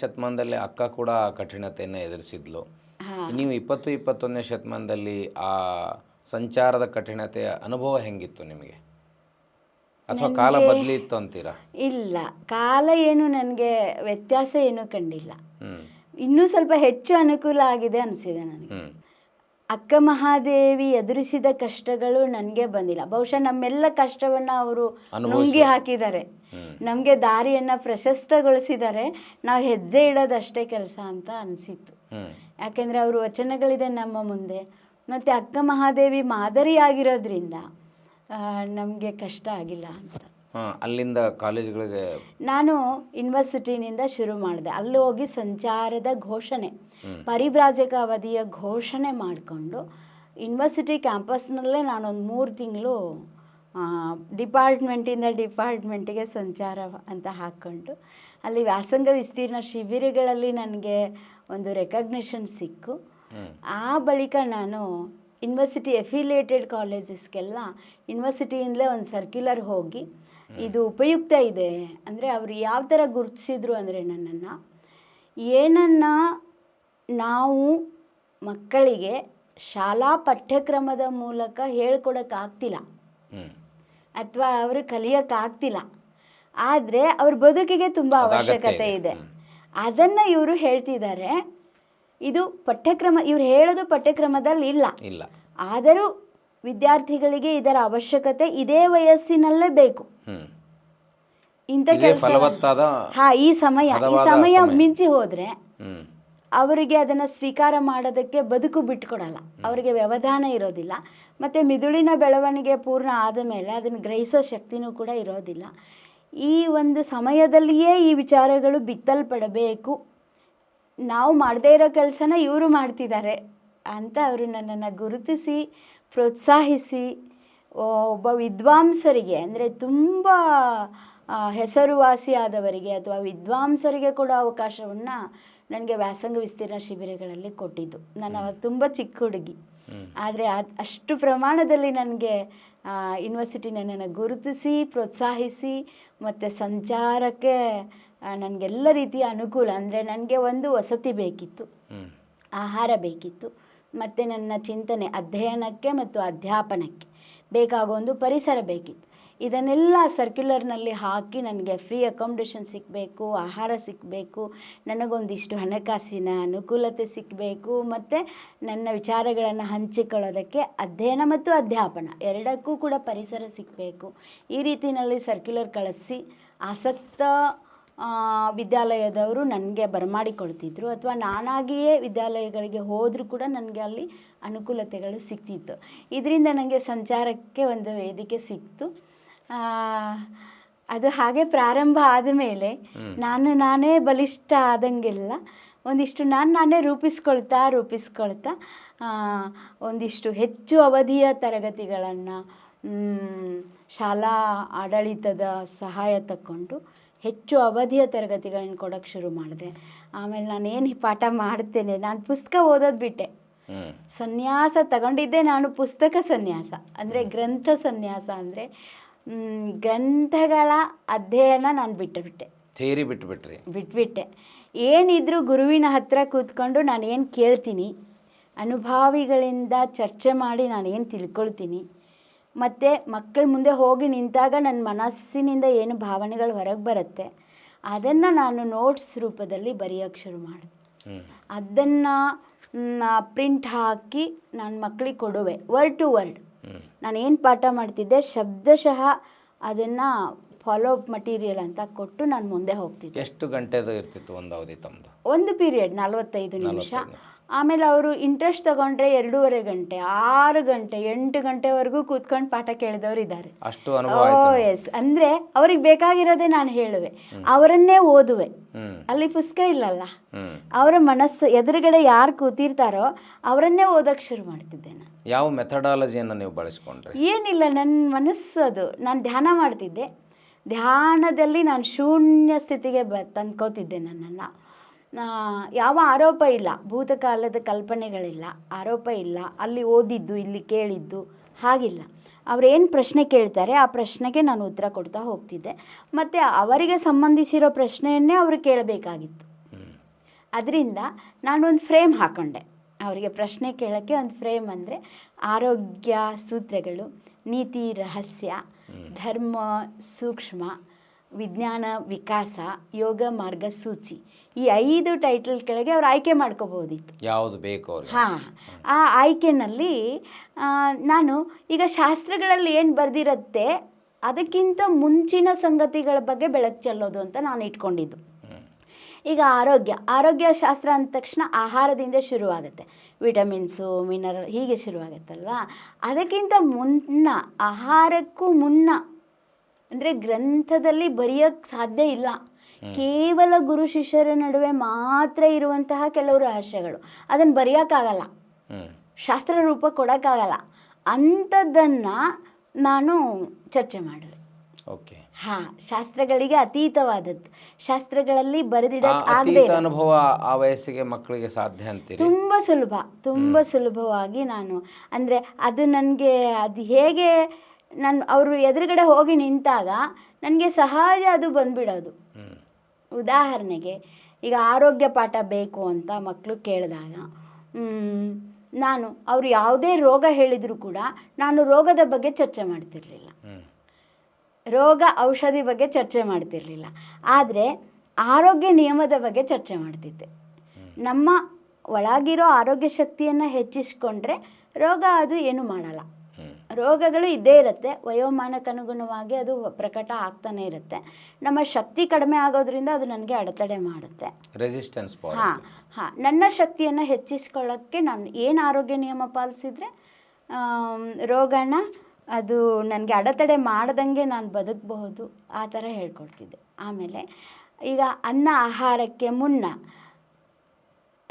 ಶತಮಾನದಲ್ಲಿ ಅಕ್ಕ ಕೂಡ ಆ ಕಠಿಣತೆಯನ್ನು ಎದುರಿಸಿದ್ಲು. ನೀವು ಇಪ್ಪತ್ತು ಇಪ್ಪತ್ತೊಂದನೇ ಶತಮಾನದಲ್ಲಿ ಆ ಸಂಚಾರದ ಕಠಿಣತೆಯ ಅನುಭವ ಹೆಂಗಿತ್ತು ನಿಮಗೆ? ಅಥವಾ ಕಾಲ ಬದಲಿತ್ತು ಅಂತೀರಾ? ಇಲ್ಲ. ಕಾಲ ಏನು ನನಗೆ ವ್ಯತ್ಯಾಸ ಏನೂ ಕಂಡಿಲ್ಲ. ಇನ್ನೂ ಸ್ವಲ್ಪ ಹೆಚ್ಚು ಅನುಕೂಲ ಆಗಿದೆ ಅನಿಸಿದೆ ನನಗೆ. ಅಕ್ಕ ಮಹಾದೇವಿ ಎದುರಿಸಿದ ಕಷ್ಟಗಳು ನನಗೆ ಬಂದಿಲ್ಲ. ಬಹುಶಃ ನಮ್ಮೆಲ್ಲ ಕಷ್ಟವನ್ನು ಅವರು ನುಂಗಿ ಹಾಕಿದ್ದಾರೆ. ನಮಗೆ ದಾರಿಯನ್ನು ಪ್ರಶಸ್ತಗೊಳಿಸಿದ್ದಾರೆ. ನಾವು ಹೆಜ್ಜೆ ಇಡೋದಷ್ಟೇ ಕೆಲಸ ಅಂತ ಅನಿಸಿತ್ತು. ಯಾಕೆಂದರೆ ಅವರು ವಚನಗಳಿದೆ ನಮ್ಮ ಮುಂದೆ. ಮತ್ತು ಅಕ್ಕ ಮಹಾದೇವಿ ಮಾದರಿಯಾಗಿರೋದ್ರಿಂದ ನಮಗೆ ಕಷ್ಟ ಆಗಿಲ್ಲ ಅಂತ. ಅಲ್ಲಿಂದ ಕಾಲೇಜ್ಗಳಿಗೆ? ನಾನು ಯೂನಿವರ್ಸಿಟಿನಿಂದ ಶುರು ಮಾಡಿದೆ. ಅಲ್ಲಿ ಹೋಗಿ ಸಂಚಾರದ ಘೋಷಣೆ ಪರಿವ್ರಾಜಕ ಅವಧಿಯ ಘೋಷಣೆ ಮಾಡಿಕೊಂಡು ಯೂನಿವರ್ಸಿಟಿ ಕ್ಯಾಂಪಸ್ನಲ್ಲೇ ನಾನೊಂದು ಮೂರು ತಿಂಗಳು ಡಿಪಾರ್ಟ್ಮೆಂಟಿಂದ ಡಿಪಾರ್ಟ್ಮೆಂಟಿಗೆ ಸಂಚಾರ ಅಂತ ಹಾಕ್ಕೊಂಡು ಅಲ್ಲಿ ವ್ಯಾಸಂಗ ವಿಸ್ತೀರ್ಣ ಶಿಬಿರಗಳಲ್ಲಿ ನನಗೆ ಒಂದು ರೆಕಗ್ನಿಷನ್ ಸಿಕ್ಕು. ಆ ಬಳಿಕ ನಾನು ಯೂನಿವರ್ಸಿಟಿ ಎಫಿಲಿಯೇಟೆಡ್ ಕಾಲೇಜಸ್ಗೆಲ್ಲ ಯೂನಿವರ್ಸಿಟಿಯಿಂದಲೇ ಒಂದು ಸರ್ಕ್ಯುಲರ್ ಹೋಗಿ ಇದು ಉಪಯುಕ್ತ ಇದೆ. ಅಂದರೆ ಅವರು ಯಾವ ಥರ ಗುರುತಿಸಿದ್ರು ಅಂದರೆ ನನ್ನನ್ನು ಏನನ್ನ ನಾವು ಮಕ್ಕಳಿಗೆ ಶಾಲಾ ಪಠ್ಯಕ್ರಮದ ಮೂಲಕ ಹೇಳ್ಕೊಡೋಕ್ಕಾಗ್ತಿಲ್ಲ ಅಥವಾ ಅವರು ಕಲಿಯೋಕ್ಕಾಗ್ತಿಲ್ಲ ಆದರೆ ಅವ್ರ ಬದುಕಿಗೆ ತುಂಬ ಅವಶ್ಯಕತೆ ಇದೆ. ಅದನ್ನು ಇವರು ಹೇಳ್ತಿದ್ದಾರೆ ಇದು ಪಠ್ಯಕ್ರಮ ಇವ್ರು ಹೇಳೋದು ಪಠ್ಯಕ್ರಮದಲ್ಲಿ ಇಲ್ಲ. ಇಲ್ಲ. ಆದರೂ ವಿದ್ಯಾರ್ಥಿಗಳಿಗೆ ಇದರ ಅವಶ್ಯಕತೆ ಇದೇ ವಯಸ್ಸಿನಲ್ಲೇ ಬೇಕು. ಇಂಥ ಕೆಲಸ ಹಾ ಈ ಸಮಯ ಈ ಸಮಯ. ಮಿಂಚಿ ಹೋದ್ರೆ ಅವರಿಗೆ ಅದನ್ನು ಸ್ವೀಕಾರ ಮಾಡೋದಕ್ಕೆ ಬದುಕು ಬಿಟ್ಕೊಡಲ್ಲ. ಅವರಿಗೆ ವ್ಯವಧಾನ ಇರೋದಿಲ್ಲ. ಮತ್ತು ಮಿದುಳಿನ ಬೆಳವಣಿಗೆ ಪೂರ್ಣ ಆದ ಮೇಲೆ ಅದನ್ನು ಗ್ರಹಿಸೋ ಶಕ್ತಿನೂ ಕೂಡ ಇರೋದಿಲ್ಲ. ಈ ಒಂದು ಸಮಯದಲ್ಲಿಯೇ ಈ ವಿಚಾರಗಳು ಬಿತ್ತಲ್ಪಡಬೇಕು. ನಾವು ಮಾಡದೇ ಇರೋ ಕೆಲಸನ ಇವರು ಮಾಡ್ತಿದ್ದಾರೆ ಅಂತ ಅವರು ನನ್ನನ್ನು ಗುರುತಿಸಿ ಪ್ರೋತ್ಸಾಹಿಸಿ ಒಬ್ಬ ವಿದ್ವಾಂಸರಿಗೆ ಅಂದರೆ ತುಂಬ ಹೆಸರುವಾಸಿಯಾದವರಿಗೆ ಅಥವಾ ವಿದ್ವಾಂಸರಿಗೆ ಕೂಡ ಅವಕಾಶವನ್ನು ನನಗೆ ವ್ಯಾಸಂಗ ವಿಸ್ತೀರ್ಣ ಶಿಬಿರಗಳಲ್ಲಿ ಕೊಟ್ಟಿದ್ದು. ನಾನು ಅವಾಗ ತುಂಬ ಚಿಕ್ಕ ಹುಡುಗಿ. ಆದರೆ ಅಷ್ಟು ಪ್ರಮಾಣದಲ್ಲಿ ನನಗೆ ಯೂನಿವರ್ಸಿಟಿ ನನ್ನನ್ನು ಗುರುತಿಸಿ ಪ್ರೋತ್ಸಾಹಿಸಿ ಮತ್ತು ಸಂಚಾರಕ್ಕೆ ನನಗೆಲ್ಲ ರೀತಿಯ ಅನುಕೂಲ ಅಂದರೆ ನನಗೆ ಒಂದು ವಸತಿ ಬೇಕಿತ್ತು. ಆಹಾರ ಬೇಕಿತ್ತು. ಮತ್ತು ನನ್ನ ಚಿಂತನೆ ಅಧ್ಯಯನಕ್ಕೆ ಮತ್ತು ಅಧ್ಯಾಪನಕ್ಕೆ ಬೇಕಾಗೋ ಒಂದು ಪರಿಸರ ಬೇಕಿತ್ತು. ಇದನ್ನೆಲ್ಲ ಸರ್ಕ್ಯುಲರ್ನಲ್ಲಿ ಹಾಕಿ ನನಗೆ ಫ್ರೀ ಅಕಾಮಿಡೇಷನ್ ಸಿಗಬೇಕು, ಆಹಾರ ಸಿಗಬೇಕು, ನನಗೊಂದಿಷ್ಟು ಹಣಕಾಸಿನ ಅನುಕೂಲತೆ ಸಿಗಬೇಕು, ಮತ್ತು ನನ್ನ ವಿಚಾರಗಳನ್ನು ಹಂಚಿಕೊಳ್ಳೋದಕ್ಕೆ ಅಧ್ಯಯನ ಮತ್ತು ಅಧ್ಯಾಪನ ಎರಡಕ್ಕೂ ಕೂಡ ಪರಿಸರ ಸಿಗಬೇಕು. ಈ ರೀತಿಯಲ್ಲಿ ಸರ್ಕ್ಯುಲರ್ ಕಳಿಸಿ ಆಸಕ್ತ ವಿದ್ಯಾಲಯದವರು ನನಗೆ ಬರಮಾಡಿಕೊಳ್ತಿದ್ರು ಅಥವಾ ನಾನಾಗಿಯೇ ವಿದ್ಯಾಲಯಗಳಿಗೆ ಹೋದರೂ ಕೂಡ ನನಗೆ ಅಲ್ಲಿ ಅನುಕೂಲತೆಗಳು ಸಿಕ್ತಿತ್ತು. ಇದರಿಂದ ನನಗೆ ಸಂಚಾರಕ್ಕೆ ಒಂದು ವೇದಿಕೆ ಸಿಕ್ತು. ಅದು ಹಾಗೆ ಪ್ರಾರಂಭ ಆದಮೇಲೆ ನಾನು ನಾನೇ ಬಲಿಷ್ಠ ಆದಂಗೆಲ್ಲ ಒಂದಿಷ್ಟು ನಾನು ನಾನೇ ರೂಪಿಸ್ಕೊಳ್ತಾ ರೂಪಿಸ್ಕೊಳ್ತಾ ಒಂದಿಷ್ಟು ಹೆಚ್ಚು ಅವಧಿಯ ತರಗತಿಗಳನ್ನು ಶಾಲಾ ಆಡಳಿತದ ಸಹಾಯ ತಕ್ಕೊಂಡು ಹೆಚ್ಚು ಅವಧಿಯ ತರಗತಿಗಳನ್ನ ಕೊಡೋಕ್ಕೆ ಶುರು ಮಾಡಿದೆ. ಆಮೇಲೆ ನಾನೇನು ಪಾಠ ಮಾಡ್ತೇನೆ ನಾನು ಪುಸ್ತಕ ಓದೋದು ಬಿಟ್ಟೆ. ಸನ್ಯಾಸ ತಗೊಂಡಿದ್ದೆ ನಾನು ಪುಸ್ತಕ ಸನ್ಯಾಸ. ಅಂದರೆ ಗ್ರಂಥ ಸನ್ಯಾಸ ಅಂದರೆ ಗ್ರಂಥಗಳ ಅಧ್ಯಯನ ನಾನು ಬಿಟ್ಟುಬಿಟ್ಟೆ. ಥೇರಿ ಬಿಟ್ಬಿಟ್ರಿ. ಬಿಟ್ಬಿಟ್ಟೆ. ಏನಿದ್ರು ಗುರುವಿನ ಹತ್ರ ಕೂತ್ಕೊಂಡು ನಾನು ಏನು ಕೇಳ್ತೀನಿ ಅನುಭಾವಿಗಳಿಂದ ಚರ್ಚೆ ಮಾಡಿ ನಾನು ಏನು ತಿಳ್ಕೊಳ್ತೀನಿ ಮತ್ತು ಮಕ್ಕಳ ಮುಂದೆ ಹೋಗಿ ನಿಂತಾಗ ನನ್ನ ಮನಸ್ಸಿನಿಂದ ಏನು ಭಾವನೆಗಳು ಹೊರಗೆ ಬರುತ್ತೆ ಅದನ್ನು ನಾನು ನೋಟ್ಸ್ ರೂಪದಲ್ಲಿ ಬರೆಯೋಕ್ಕೆ ಶುರು ಮಾಡಿದೆ. ಅದನ್ನು ಪ್ರಿಂಟ್ ಹಾಕಿ ನಾನು ಮಕ್ಕಳಿಗೆ ಕೊಡುವೆ ವರ್ಡ್ ಟು ವರ್ಡ್ ನಾನು ಏನು ಪಾಠ ಮಾಡ್ತಿದ್ದೆ ಶಬ್ದಶಃ ಅದನ್ನು ಫಾಲೋ ಅಪ್ ಮಟೀರಿಯಲ್ ಅಂತ ಕೊಟ್ಟು ನಾನು ಮುಂದೆ ಹೋಗ್ತಿದ್ದೆ. ಎಷ್ಟು ಗಂಟೆದು ಇರ್ತಿತ್ತು ಒಂದು ಅವಧಿ ತಮ್ಮದು ಒಂದು ಪೀರಿಯಡ್ ನಲವತ್ತೈದು ನಿಮಿಷ. ಆಮೇಲೆ ಅವರು ಇಂಟ್ರೆಸ್ಟ್ ತಗೊಂಡ್ರೆ ಎರಡೂವರೆ ಗಂಟೆ ಆರು ಗಂಟೆ ಎಂಟು ಗಂಟೆವರೆಗೂ ಕೂತ್ಕೊಂಡು ಪಾಠ ಕೇಳಿದವರು ಇದ್ದಾರೆ. ಓ ಎಸ್ ಅಂದ್ರೆ ಅವ್ರಿಗೆ ಬೇಕಾಗಿರೋದೇ ನಾನು ಹೇಳುವೆ. ಅವರನ್ನೇ ಓದುವೆ. ಅಲ್ಲಿ ಪುಸ್ತಕ ಇಲ್ಲಲ್ಲ? ಅವರ ಮನಸ್ಸು ಎದುರುಗಡೆ ಯಾರು ಕೂತಿರ್ತಾರೋ ಅವರನ್ನೇ ಓದಕ್ಕೆ ಶುರು ಮಾಡ್ತಿದ್ದೆ ನಾನು. ಯಾವ ಮೆಥಡಾಲಜಿಯನ್ನು ನೀವು ಬಳಸ್ಕೊಂಡ್ರೆ? ಏನಿಲ್ಲ ನನ್ನ ಮನಸ್ಸು ಅದು. ನಾನು ಧ್ಯಾನ ಮಾಡ್ತಿದ್ದೆ. ಧ್ಯಾನದಲ್ಲಿ ನಾನು ಶೂನ್ಯ ಸ್ಥಿತಿಗೆ ಬ ತಂದ್ಕೋತಿದ್ದೆ ನನ್ನನ್ನು. ಯಾವ ಆರೋಪ ಇಲ್ಲ. ಭೂತಕಾಲದ ಕಲ್ಪನೆಗಳಿಲ್ಲ. ಆರೋಪ ಇಲ್ಲ. ಅಲ್ಲಿ ಓದಿದ್ದು, ಇಲ್ಲಿ ಕೇಳಿದ್ದು ಹಾಗಿಲ್ಲ. ಅವರೇನು ಪ್ರಶ್ನೆ ಕೇಳ್ತಾರೆ, ಆ ಪ್ರಶ್ನೆಗೆ ನಾನು ಉತ್ತರ ಕೊಡ್ತಾ ಹೋಗ್ತಿದ್ದೆ. ಮತ್ತು ಅವರಿಗೆ ಸಂಬಂಧಿಸಿರೋ ಪ್ರಶ್ನೆಯನ್ನೇ ಅವರು ಕೇಳಬೇಕಾಗಿತ್ತು. ಅದರಿಂದ ನಾನೊಂದು ಫ್ರೇಮ್ ಹಾಕ್ಕೊಂಡೆ ಅವರಿಗೆ ಪ್ರಶ್ನೆ ಕೇಳೋಕ್ಕೆ ಒಂದು ಫ್ರೇಮ್ ಅಂದರೆ, ಆರೋಗ್ಯ ಸೂತ್ರಗಳು, ನೀತಿ, ರಹಸ್ಯ, ಧರ್ಮ, ಸೂಕ್ಷ್ಮ ವಿಜ್ಞಾನ ವಿಕಾಸ ಯೋಗ ಮಾರ್ಗಸೂಚಿ ಈ ಐದು ಟೈಟಲ್ ಕೆಳಗೆ ಅವ್ರು ಆಯ್ಕೆ ಮಾಡ್ಕೋಬೋದಿತ್ತು. ಯಾವುದು ಬೇಕು ಹಾಂ. ಆ ಆಯ್ಕೆನಲ್ಲಿ ನಾನು ಈಗ ಶಾಸ್ತ್ರಗಳಲ್ಲಿ ಏನು ಬರೆದಿರುತ್ತೆ ಅದಕ್ಕಿಂತ ಮುಂಚಿನ ಸಂಗತಿಗಳ ಬಗ್ಗೆ ಬೆಳಕು ಚೆಲ್ಲೋದು ಅಂತ ನಾನು ಇಟ್ಕೊಂಡಿದ್ದು. ಈಗ ಆರೋಗ್ಯ. ಆರೋಗ್ಯ ಶಾಸ್ತ್ರ ಅಂದ ತಕ್ಷಣ ಆಹಾರದಿಂದ ಶುರುವಾಗುತ್ತೆ. ವಿಟಮಿನ್ಸು ಮಿನರಲ್ ಹೀಗೆ ಶುರುವಾಗುತ್ತಲ್ವಾ? ಅದಕ್ಕಿಂತ ಮುನ್ನ ಆಹಾರಕ್ಕೂ ಮುನ್ನ ಅಂದರೆ ಗ್ರಂಥದಲ್ಲಿ ಬರೆಯೋಕ್ಕೆ ಸಾಧ್ಯ ಇಲ್ಲ. ಕೇವಲ ಗುರು ಶಿಷ್ಯರ ನಡುವೆ ಮಾತ್ರ ಇರುವಂತಹ ಕೆಲವು ರಹಸ್ಯಗಳು. ಅದನ್ನು ಬರೆಯೋಕ್ಕಾಗಲ್ಲ ಶಾಸ್ತ್ರ ರೂಪ ಕೊಡೋಕ್ಕಾಗಲ್ಲ ಅಂಥದ್ದನ್ನು ನಾನು ಚರ್ಚೆ ಮಾಡಿದೆ. ಓಕೆ. ಹಾ ಶಾಸ್ತ್ರಗಳಿಗೆ ಅತೀತವಾದದ್ದು. ಶಾಸ್ತ್ರಗಳಲ್ಲಿ ಬರೆದಿಡಕ್ಕೆ ಅನುಭವ ಆ ವಯಸ್ಸಿಗೆ ಮಕ್ಕಳಿಗೆ ಸಾಧ್ಯ ಅಂತ ತುಂಬ ಸುಲಭ ತುಂಬ ಸುಲಭವಾಗಿ ನಾನು ಅಂದರೆ ಅದು ನನಗೆ ಅದು ಹೇಗೆ ನಾನು ಅವರು ಎದುರುಗಡೆ ಹೋಗಿ ನಿಂತಾಗ ನನಗೆ ಸಹಜ ಅದು ಬಂದ್ಬಿಡೋದು. ಉದಾಹರಣೆಗೆ ಈಗ ಆರೋಗ್ಯ ಪಾಠ ಬೇಕು ಅಂತ ಮಕ್ಕಳು ಕೇಳಿದಾಗ ನಾನು ಅವರು ಯಾವುದೇ ರೋಗ ಹೇಳಿದರೂ ಕೂಡ ನಾನು ರೋಗದ ಬಗ್ಗೆ ಚರ್ಚೆ ಮಾಡ್ತಿರಲಿಲ್ಲ. ರೋಗ ಔಷಧಿ ಬಗ್ಗೆ ಚರ್ಚೆ ಮಾಡ್ತಿರಲಿಲ್ಲ. ಆದರೆ ಆರೋಗ್ಯ ನಿಯಮದ ಬಗ್ಗೆ ಚರ್ಚೆ ಮಾಡ್ತಿದ್ದೆ. ನಮ್ಮ ಒಳಗಿರೋ ಆರೋಗ್ಯ ಶಕ್ತಿಯನ್ನು ಹೆಚ್ಚಿಸ್ಕೊಂಡ್ರೆ ರೋಗ ಅದು ಏನು ಮಾಡಲ್ಲ. ರೋಗಗಳು ಇದ್ದೇ ಇರುತ್ತೆ. ವಯೋಮಾನಕ್ಕನುಗುಣವಾಗಿ ಅದು ಪ್ರಕಟ ಆಗ್ತಾನೆ ಇರುತ್ತೆ. ನಮ್ಮ ಶಕ್ತಿ ಕಡಿಮೆ ಆಗೋದ್ರಿಂದ ಅದು ನನಗೆ ಅಡೆತಡೆ ಮಾಡುತ್ತೆ. ರೆಸಿಸ್ಟೆನ್ಸ್ ಹಾಂ ಹಾಂ. ನನ್ನ ಶಕ್ತಿಯನ್ನು ಹೆಚ್ಚಿಸ್ಕೊಳ್ಳೋಕ್ಕೆ ನಾನು ಏನು ಆರೋಗ್ಯ ನಿಯಮ ಪಾಲಿಸಿದ್ರೆ ರೋಗನ ಅದು ನನಗೆ ಅಡೆತಡೆ ಮಾಡ್ದಂಗೆ ನಾನು ಬದುಕಬಹುದು. ಆ ಥರ ಹೇಳ್ಕೊಡ್ತಿದ್ದೆ. ಆಮೇಲೆ ಈಗ ಅನ್ನ ಆಹಾರಕ್ಕೆ ಮುನ್ನ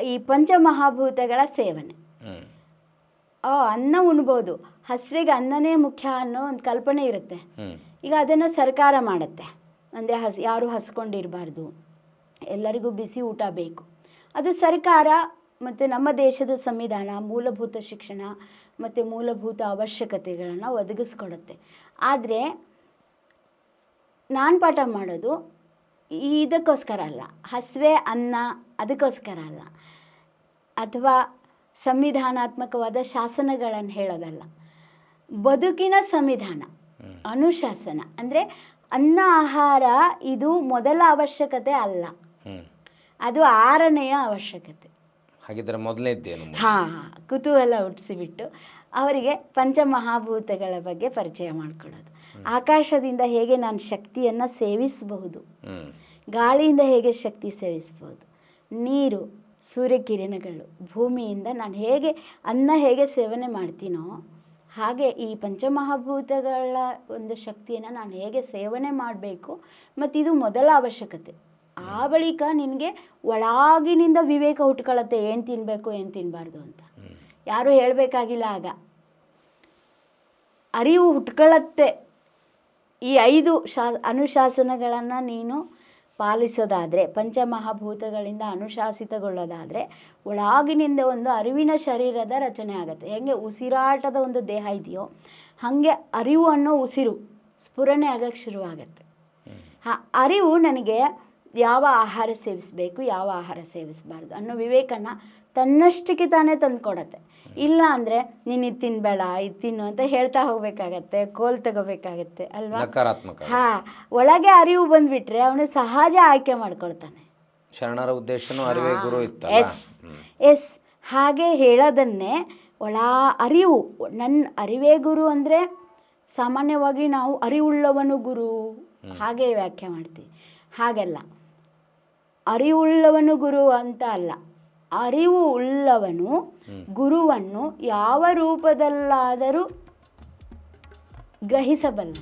ಈ ಪಂಚಮಹಾಭೂತಗಳ ಸೇವನೆ. ಅನ್ನ ಉಣ್ಬೋದು. ಹಸುವಿಗೆ ಅನ್ನನೇ ಮುಖ್ಯ ಅನ್ನೋ ಒಂದು ಕಲ್ಪನೆ ಇರುತ್ತೆ. ಈಗ ಅದನ್ನು ಸರ್ಕಾರ ಮಾಡುತ್ತೆ. ಅಂದರೆ ಹಸ್ ಯಾರು ಹಸ್ಕೊಂಡಿರಬಾರ್ದು. ಎಲ್ಲರಿಗೂ ಬಿಸಿ ಊಟ ಬೇಕು. ಅದು ಸರ್ಕಾರ ಮತ್ತು ನಮ್ಮ ದೇಶದ ಸಂವಿಧಾನ ಮೂಲಭೂತ ಶಿಕ್ಷಣ ಮತ್ತು ಮೂಲಭೂತ ಅವಶ್ಯಕತೆಗಳನ್ನು ಒದಗಿಸ್ಕೊಡುತ್ತೆ. ಆದರೆ ನಾನು ಪಾಠ ಮಾಡೋದು ಇದಕ್ಕೋಸ್ಕರ ಅಲ್ಲ. ಹಸುವೆ ಅನ್ನ ಅದಕ್ಕೋಸ್ಕರ ಅಲ್ಲ. ಅಥವಾ ಸಂವಿಧಾನಾತ್ಮಕವಾದ ಶಾಸನಗಳನ್ನು ಹೇಳೋದಲ್ಲ. ಬದುಕಿನ ಸಂವಿಧಾನ ಅನುಶಾಸನ ಅಂದರೆ ಅನ್ನ ಆಹಾರ ಇದು ಮೊದಲ ಅವಶ್ಯಕತೆ ಅಲ್ಲ. ಅದು ಆರನೆಯ ಅವಶ್ಯಕತೆ. ಹಾಗಿದ್ರೆ ಮೊದಲನೇದ್ದೇನು ಹಾಂ ಕುತೂಹಲ ಹುಟ್ಟಿಸಿಬಿಟ್ಟು ಅವರಿಗೆ ಪಂಚಮಹಾಭೂತಗಳ ಬಗ್ಗೆ ಪರಿಚಯ ಮಾಡಿಕೊಡೋದು ಆಕಾಶದಿಂದ ಹೇಗೆ ನಾನು ಶಕ್ತಿಯನ್ನು ಸೇವಿಸಬಹುದು? ಗಾಳಿಯಿಂದ ಹೇಗೆ ಶಕ್ತಿ ಸೇವಿಸ್ಬೋದು ನೀರು ಸೂರ್ಯಕಿರಣಗಳು, ಭೂಮಿಯಿಂದ ನಾನು ಹೇಗೆ ಅನ್ನ ಹೇಗೆ ಸೇವನೆ ಮಾಡ್ತೀನೋ ಹಾಗೆ ಈ ಪಂಚಮಹಾಭೂತಗಳ ಒಂದು ಶಕ್ತಿಯನ್ನು ನಾನು ಹೇಗೆ ಸೇವನೆ ಮಾಡಬೇಕು ಮತ್ತು ಇದು ಮೊದಲ ಅವಶ್ಯಕತೆ. ಆ ಬಳಿಕ ನಿನಗೆ ಒಳಗಿನಿಂದ ವಿವೇಕ ಹುಟ್ಕೊಳ್ಳುತ್ತೆ ಏನು ತಿನ್ನಬೇಕು ಏನು ತಿನ್ನಬಾರ್ದು ಅಂತ. ಯಾರೂ ಹೇಳಬೇಕಾಗಿಲ್ಲ ಆಗ. ಅರಿವು ಹುಟ್ಕೊಳ್ಳತ್ತೆ ಈ ಐದು ಶಾ ಅನುಶಾಸನಗಳನ್ನು ನೀನು ಪಾಲಿಸೋದಾದರೆ ಪಂಚಮಹಾಭೂತಗಳಿಂದ ಅನುಶಾಸಿತಗೊಳ್ಳೋದಾದರೆ ಒಳಗಿನಿಂದ ಒಂದು ಅರಿವಿನ ಶರೀರದ ರಚನೆ ಆಗುತ್ತೆ. ಹೆಂಗೆ ಉಸಿರಾಟದ ಒಂದು ದೇಹ ಇದೆಯೋ ಹಾಗೆ ಅರಿವು ಅನ್ನೋ ಉಸಿರು ಸ್ಫುರಣೆ ಆಗಕ್ಕೆ ಶುರುವಾಗತ್ತೆ ಆ ಅರಿವು ನನಗೆ ಯಾವ ಆಹಾರ ಸೇವಿಸಬೇಕು ಯಾವ ಆಹಾರ ಸೇವಿಸಬಾರ್ದು ಅನ್ನೋ ವಿವೇಕನ ತನ್ನಷ್ಟಕ್ಕೆ ತಾನೇ ತಂದು ಕೊಡತ್ತೆ. ಇಲ್ಲ ಅಂದರೆ ನೀನು ಇದು ತಿನ್ನಬೇಡ ಇದು ತಿನ್ನು ಅಂತ ಹೇಳ್ತಾ ಹೋಗಬೇಕಾಗತ್ತೆ ಕೋಲ್ ತಗೋಬೇಕಾಗತ್ತೆ ಅಲ್ವಾ? ನಕಾರಾತ್ಮಕ. ಹಾ ಒಳಗೆ ಅರಿವು ಬಂದ್ಬಿಟ್ರೆ ಅವನು ಸಹಜ ಆಯ್ಕೆ ಮಾಡ್ಕೊಳ್ತಾನೆ. ಶರಣರ ಉದ್ದೇಶನೂ ಅರಿವೇ ಗುರು ಇತ್ತು ಎಸ್ ಎಸ್ ಹಾಗೆ ಹೇಳೋದನ್ನೇ ಒಳ ಅರಿವು ನನ್ನ ಅರಿವೇ ಗುರು ಅಂದರೆ ಸಾಮಾನ್ಯವಾಗಿ ನಾವು ಅರಿವುಳ್ಳವನು ಗುರು. ಹಾಗೆ ವ್ಯಾಖ್ಯೆ ಮಾಡ್ತೀವಿ. ಹಾಗಲ್ಲ. ಅರಿವುಳ್ಳವನು ಗುರು ಅಂತ ಅಲ್ಲ. ಅರಿವು ಉಳ್ಳವನು ಗುರುವನ್ನು ಯಾವ ರೂಪದಲ್ಲಾದರೂ ಗ್ರಹಿಸಬಲ್ಲ.